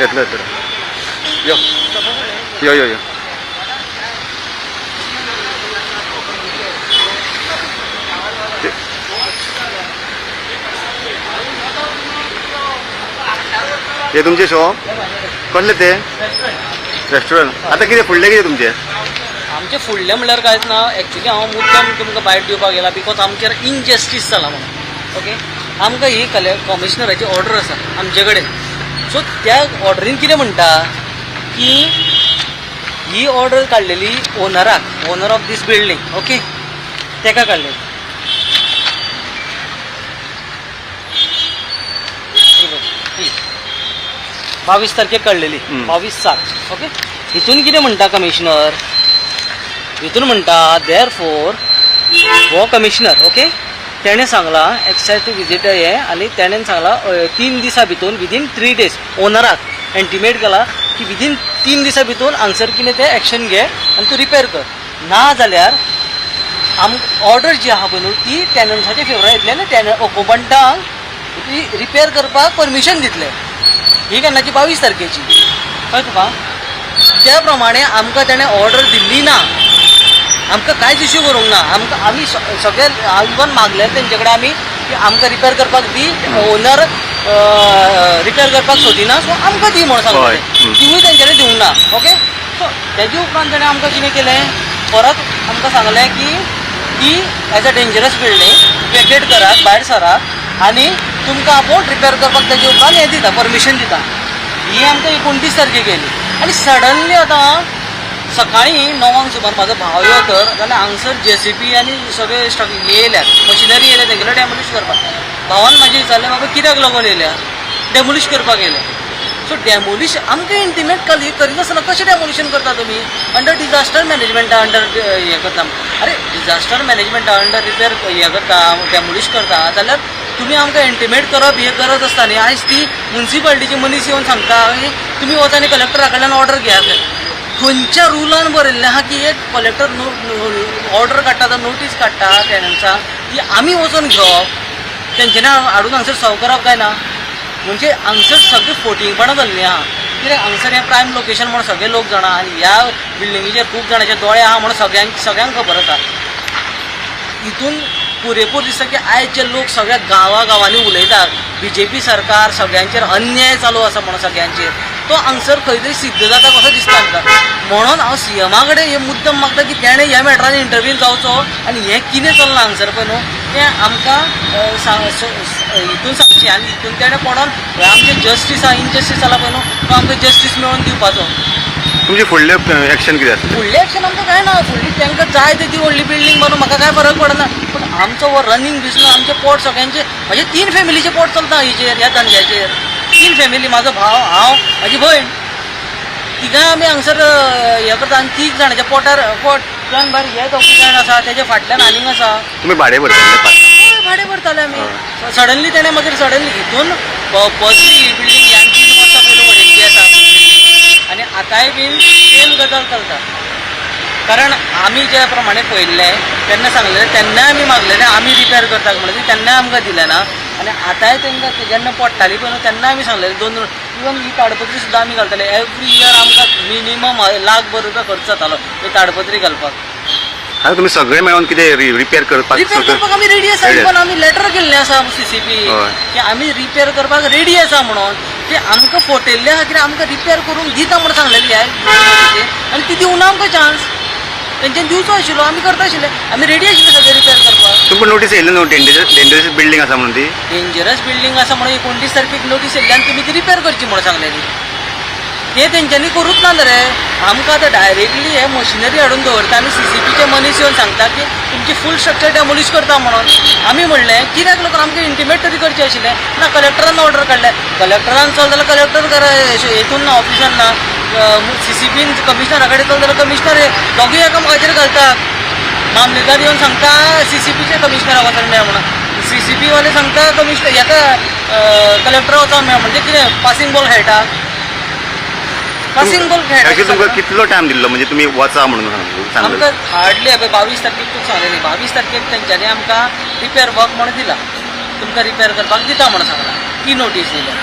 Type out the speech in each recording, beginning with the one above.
येतलो येतलो यो. यो यो यो. हे तुमचे शॉप कसले ते? रेस्टॉरंट आता कितें फुडले कितें तुमचे? आमचे फुडले म्हणल्यार कांयच ना एक्चुली हांव मुद्दाम तुमकां बायट दिवपाक गेला बिकॉज आमचेर इनजस्टीस जाला म्हणून. ओके आमकां ही कले कमिशनराची ऑर्डर आसा आमचे कडेन सो त्या ऑर्डरीन कितें म्हणटा की ही ऑर्डर काडलेली ओनराक owner of this building okay? तेका काडलेली. बावीस तारखेक काडलेली. बावीस सात ओके? हितून कितें म्हणटा कमिशनर? हितून म्हणटा देर फोर हो कमिशनर ओके? तेणें सांगला एक्सायज टू विजीट हे आनी तेणें सांगला तीन दिसा भितून विदीन थ्री डेज ओनराक एंटिमेट केला की विदीन तीन दिसा भितून आन्सर कितें तें एक्शन घे आनी तूं रिपेर कर. ना जाल्यार आम ऑर्डर जी आहा पळय न्हू ती टॅनंट्साच्या फेवरा येतली आनी टॅन ओकुपंटांक ती रिपेर करपाक परमिशन दितले. ही केन्नाची बावीस तारखेची. कळ्ळें तुका त्या प्रमाणे आमकां तेणें ऑर्डर दिल्ली ना आमकां कांयच इश्यू करूंक ना. आमकां आमी सगळे इवन मागले तेंचे कडेन आमी की आमकां रिपेर करपाक दी ओनर रिपेर करपाक सोदिना सो आमकां दी म्हणून. सांगलें हं. तिवूय तेंच्यानी दिवंक ना. ओके सो तेजे उपरांत तेणें आमकां कितें केलें परत आमकां सांगलें की ती is a dangerous building vacate करात भायर सरात आनी तुमकां आपूण रिपेर करपाक तेजे उपरांत हें दिता परमिशन दिता. ही आमकां एकोणतीस तारखेक गेली. आनी सडनली आतां सकाळीं णवांक सुमार म्हाजो भाव यो तर जाल्यार हांगसर जे सी पी आनी सगळे स्टॉक येयल्यात मशिनरी येयल्या तेगेलो डॅमोलिश करपाक भावान म्हाजें विचारलें बाबा कित्याक लागून येयल्या डॅमोलिश करपाक येयल्या सो डॅमोलिश आमकां इंटिमेट कली करिनासतना कशें डॅमोलिशन करता तुमी अंडर डिजास्टर मॅनेजमेंटा अंडर हें करता. अरे डिजास्टर मॅनेजमेंटा अंडर रिपेर हें करता डॅमोलिश करता. जाल्यार तुमी आमकां इंटिमेट करप हें करत आसता न्ही आयज ती मुन्सिपाल्टीची मनीस येवन सांगता की तुमी वच आनी कलेक्टरा कडल्यान ऑर्डर घेयात खंयच्या रुलान बरयल्लें आहा की एक कलेक्टर ऑर्डर काडटा तो नोटीस काडटा टॅनंट्सां ती आमी वचून घेवप तेंच्यांनी हाडून हांगसर सव करप काय ना म्हणजे हांगसर सगळीं फोटींगपणां जाल्लीं आहा कित्याक हांगसर हें प्रायम लोकेशन म्हणून सगळे लोक जाणा आनी ह्या बिल्डिंगेचेर खूब जाणांचे दोळे आहा म्हणून सगळ्यांक सगळ्यांक खबर आसा हितून पुरेपूर दिसता की आयज जे लोक सगळ्या गांवा गांवांनी उलयतात. बी जे पी सरकार सगळ्यांचेर अन्याय चालू आसा म्हणून सगळ्यांचेर तो हांगसर खंय तरी सिद्ध जाता कसो दिसता आमकां म्हणून हांव सी एमा कडेन हे मुद्दम मागता की तेणें ह्या मॅटरान इंटरव्यू जावचो आनी हें. कितें चल्लां हांगसर पळय न्हू तें आमकां हितून सांगचें आनी हितून तेणें पडोन हे आमचें जस्टीस आहा इनजस्टीस जाला पळय न्हू तो आमकां जस्टीस मेळोवन दिवपाचो. तुमचे फुडले एक्शन कितें आसलें फुडलें एक्शन आमकां काय ना फुडली तांकां जाय ती व्हडली बिल्डींग बांदून म्हाका काय फरक पडना. पूण आमचो हो रनिंग बिझनस आमचे पोट सगळ्यांचे म्हाजे तीन फॅमिलीचे पोट चलता हेचेर ह्या धंद्याचेर तीन फॅमिली म्हाजो भाव हांव म्हाजी भयण तिगांय आमी हांगसर हें करता आनी तीग जाणांच्या पोटार पोट जाण भायर हे ऑफिसान आसा तेजे फाटल्यान आनीक आसा तुमी भाडे भरतले हय, भाडें भरताले आमी सडनली तेणें मागीर सडनली हितून प- पदरी ही बिल्डींग ह्यान तीन वर्सां पयलीं उडयल्ली आसा building. आनी आतांय बीन सेम गजाल चलता कारण आमी ज्या प्रमाणे पळयल्ले तेन्ना सांगलेलें तेन्नाय आमी मागलेलें आमी रिपेर करतात म्हणून तेन्नाय आमकां दिलें ना आनी आतांय तांकां जेन्ना पडटाली पळय न्हू तेन्ना आमी सांगलेलें दोन इवन ही ताडपत्री सुद्दां आमी घालताले. एवरी इयर आमकां मिनिमम लाख भर रुपया खर्च जातालो ही ताडपत्री घालपाक. आतां तुमी सगळे मेळोन कितें रिपेर करपाक सगळें- करपाक आमी रेडी आसा Ready पण आमी लेटर केल्लें आसा सीसीपी. की आमी रिपेर करपाक रेडी आसा म्हणून ते आमकां फटयल्लें आहा कितें आमकां रिपेर करून दिता म्हणून सांगलेली ह्या आनी ती दिवना आमकां चान्स तेंच्यानी दिवचो आशिल्लो आमी करता आशिल्ले आमी रेडी आशिल्ले सगळे रिपेर करपाक तुमकां नोटीस येयल्ली न्हू डेंजरस डेंजरस बिल्डींग आसा म्हणून ती? डेंजरस बिल्डींग आसा म्हणून एकोणतीस तारखेक नोटीस येयल्ली आनी तुमी ती रिपेर करची म्हणून सांगलेली ते. तेंच्यांनी करूच ना रे. आमकां आतां डायरेक्टली हे मशिनरी हाडून दवरता आनी सी सी पीचे मनीस येवन सांगता की तुमची फूल स्ट्रक्चर डॅमोलिश करता म्हणून. आमी म्हणलें कित्याक लागून आमकां इंटिमेट तरी करचें आशिल्लें ना कलेक्टरान ऑर्डर काडलें कलेक्टरान चल जाल्यार कलेक्टर करा हेतून ना ऑफिसान ना. सी सी पीन कमिशनरा कडेन चल जाल्यार कमिशनर दोगूय एकामेकाचेर घालता मामलेदार येवन सांगता सी सी पीचे कमिशनराक वचून मेळ म्हणून सी सी पी वाले सांगता कमिशनर हेका कलेक्टरा वचून मेळ म्हणजे कितें पासिंग बॉल खेळटा पासिंग बॉल एक्चुअली तुमकां खेळटा कितलो टायम दिल्लो? म्हणजे तुमी वचा म्हणून आमकां हार्डली हेपय बावीस तारखेक तूं सांगलेली. बावीस तारखेक तेंच्यांनी आमकां रिपेर वर्क म्हणून दिला. तुमकां रिपेर करपाक दिता म्हणून सांगला. ती नोटीस दिल्या.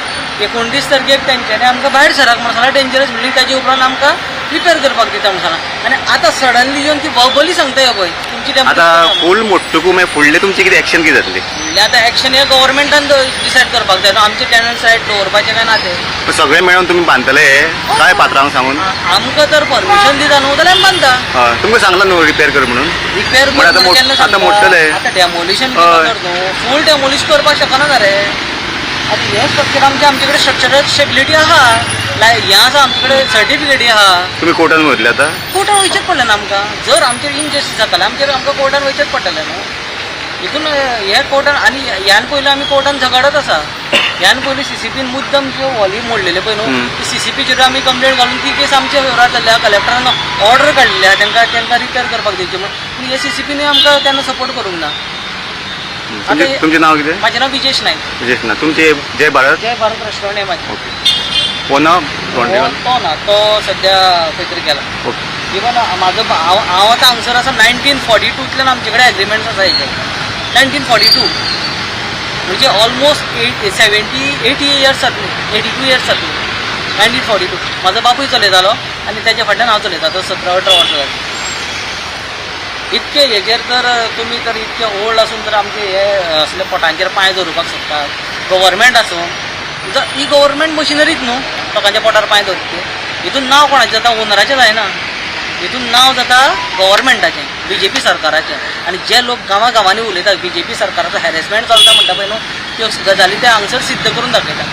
एकोणतीस तारखेक तेंच्यांनी आमकां भायर सराक म्हणून सांगला डेंजरस बिल्डींग ताजे उपरांत आमकां रिपेर करपाक दिता म्हणून सांगला आनी आतां सडनली येवन ती बाहुबली सांगता ह्यो पळय तुमची आता फूल मोडटकू मागीर फुडले तुमची कितें एक्शन कितें जातली? म्हणल्यार आतां एक्शन हे गव्हर्मेंटान डिसायड करपाक जाय. न्हू आमचे टॅनंट सायड दवरपाचें काय ना तें सगळे मेळून तुम्ही बांदतले काय पात्रांक सांगून? आमकां तर परमिशन दिता न्हू जाल्यार आमी बांदता तुमकां सांगला न्हू रिपेर कर म्हणून? रिपेर आता मोडटले. डेमोलिशन. न्हू फूल डेमोलिश करपाक शकना रे. आतां हे स्ट्रक्चर आमचे आमचे कडेन स्ट्रक्चरल स्टेबिलिटी आहा लायक हें आसा आमचे कडेन सर्टिफिकेटी आहा तुम्ही कोर्टान वतले आता? कोर्टान वयचेच पडलें ना आमकां। जर आमचेर इनजस्टीस जातालें आमचेर आमकां कोर्टान वयचेच पडटलें न्हू हितून हे कोर्टान आनी ह्यान पयलीं आमी कोर्टान झगडत आसा ह्यान पयलीं सी सी पीन मुद्दम ज्यो हॉली मोडलेले पळय न्हू. ती सी सी पीचेर आमी कंप्लेंट घालून ती केस आमच्या फेवरार जाल्ल्या कलेक्टरान ऑर्डर काडलेली आहा तांकां तांकां रिपेर करपाक दिवचे म्हणून. पूण हे सी सी पीन आमकां केन्ना सपोर्ट करूंक ना. तुमचे आता- तुमचें नांव कितें? म्हाजें नांव विजेश नायक विजेश ना तुमचे जय भारत? जय भारत रेस्टॉरंट आहे म्हाजें ओके ओना तो तो ना तो सध्या खंय तरी गेला ओके हांव हांव आतां हांगसर आसा नायन्टीन फॉर्टी टूतल्यान आमचे एग्रीमेंट्स आसा हेजे नायन्टीन फॉर्टी टू म्हणजे almost eight seventy eighty years जातली एटी टू इयर्स जातली नायन्टीन फॉर्टी टू म्हाजो बापूय चलयतालो आनी तेच्या फाटल्यान हांव चलयता तो सतरा अठरा वर्सां जाली इतके हेजेर तर तुमी तर इतके ओल्ड आसून तर आमचे हे असले पोटांचेर पांय दवरुपाक शकता. गव्हर्मेंट आसूं जर ही गव्हर्मेंट मशिनरीच न्हू लोकांच्या पोटार पांय दवरचे हितून नांव कोणाचें जाता? ओनराचें जायना हितून नांव जाता गव्हर्मेंटाचें बी जे पी सरकाराचें. आनी जे लोक गांवा गांवांनी उलयतात बी जे पी सरकाराचो हॅरेसमेंट चलता म्हणटा पळय न्हू त्यो गजाली ते हांगसर सिद्ध करून दाखयतात.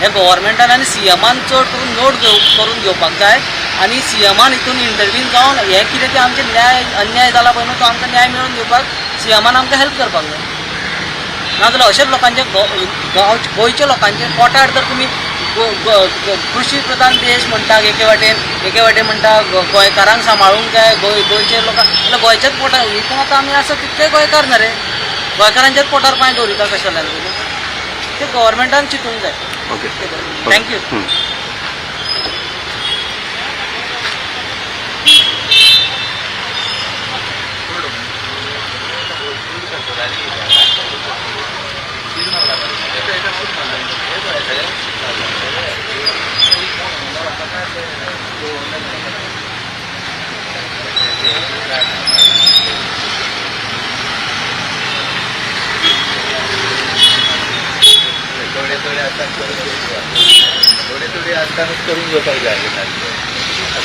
हे गव्हर्मेंटान आनी सी एमान चड करून नोट घेव करून घेवपाक जाय. आनी सी एमान हितून इंटरव्हीन जावन हे कितें ते आमचे न्याय अन्याय जाला पळय न्हू तो आमकां न्याय मेळोवन दिवपाक सी एमान आमकां हेल्प करपाक जाय. नाजाल्यार अशेच लोकांचे गोंयच्या लोकांचे पोटार जर तुमी कृशी प्रधान देश म्हणटा एके वाटेन एके वाटेन म्हणटा गोंयकारांक सांबाळूंक जाय गोंय गोंयचे लोकांक जाल्यार गोंयच्याच पोटार हितून आतां आमी आसा तितके गोंयकार ना रे. गोंयकारांच्याच पोटार पांय दवरिता कशें जाल्यार ते? गव्हर्मेंटान चिंतूंक जाय. ओके थँक्यू आस्थान करून थोडे थोडे आस्थानच करून घेत आहे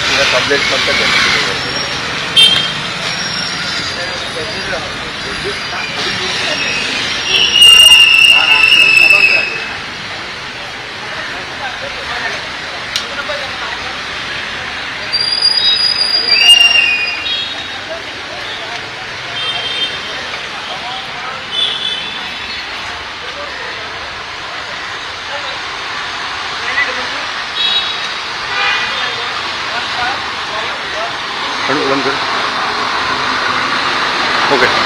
तिला कम्प्लेट करता त्यांनी Okay.